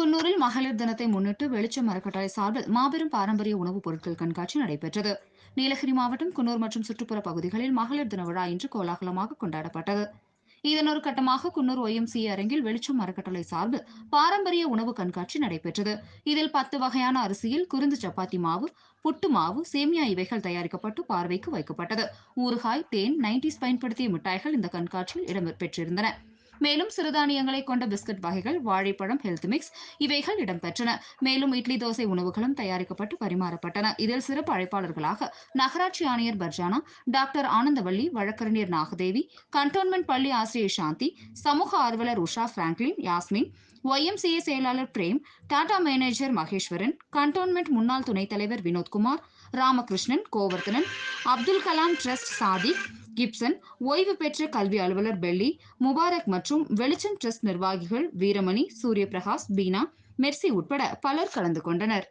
குன்னூரில் மகளிர் தினத்தை முன்னிட்டு வெளிச்சம் அறக்கட்டளை சார்பில் மாபெரும் பாரம்பரிய உணவுப் பொருட்கள் கண்காட்சி நடைபெற்றது. நீலகிரி மாவட்டம் குன்னூர் மற்றும் சுற்றுப்புற பகுதிகளில் மகளிர் தின விழா இன்று கோலாகலமாக கொண்டாடப்பட்டது. இதனொரு கட்டமாக குன்னூர் ஒய்எம்சிஏ அரங்கில் வெளிச்சம் அறக்கட்டளை சார்பில் பாரம்பரிய உணவு கண்காட்சி நடைபெற்றது. இதில் பத்து வகையான அரிசியில் குருந்து சப்பாத்தி மாவு புட்டு மாவு சேமியா இவைகள் தயாரிக்கப்பட்டு பார்வைக்கு வைக்கப்பட்டது. ஊறுகாய் தேன் நைன்டிஸ் பயன்படுத்திய மிட்டாய்கள் இந்த கண்காட்சியில் இடம்பெற்றிருந்தன. மேலும் சிறுதானியங்களை கொண்ட பிஸ்கட் வகைகள் வாழைப்பழம் ஹெல்த் மிக்ஸ் இவைகள் இடம்பெற்றன. மேலும் இட்லி தோசை உணவுகளும் தயாரிக்கப்பட்டு பரிமாறப்பட்டன. இதில் சிறப்பு அழைப்பாளர்களாக நகராட்சி ஆணையர் பர்ஜானா டாக்டர் ஆனந்தவள்ளி வழக்கறிஞர் நாகதேவி கண்டோன்மெண்ட் பள்ளி ஆசிரியர் சாந்தி சமூக ஆர்வலர் உஷா பிராங்க்லின் யாஸ்மின் ஒய்எம்சிஏ செயலாளர் பிரேம் டாடா மேனேஜர் மகேஸ்வரன் கண்டோன்மெண்ட் முன்னாள் துணைத் தலைவர் வினோத்குமார் ராமகிருஷ்ணன் கோவர்தனன் அப்துல் கலாம் ட்ரஸ்ட் சாதிக் கிப்சன் ஓய்வு பெற்ற கல்வி அலுவலர் பெல்லி முபாரக் மற்றும் வெளிச்சம் ட்ரஸ்ட் நிர்வாகிகள் வீரமணி சூரியபிரகாஷ் பீனா மெர்சி உட்பட பலர் கலந்து கொண்டனர்.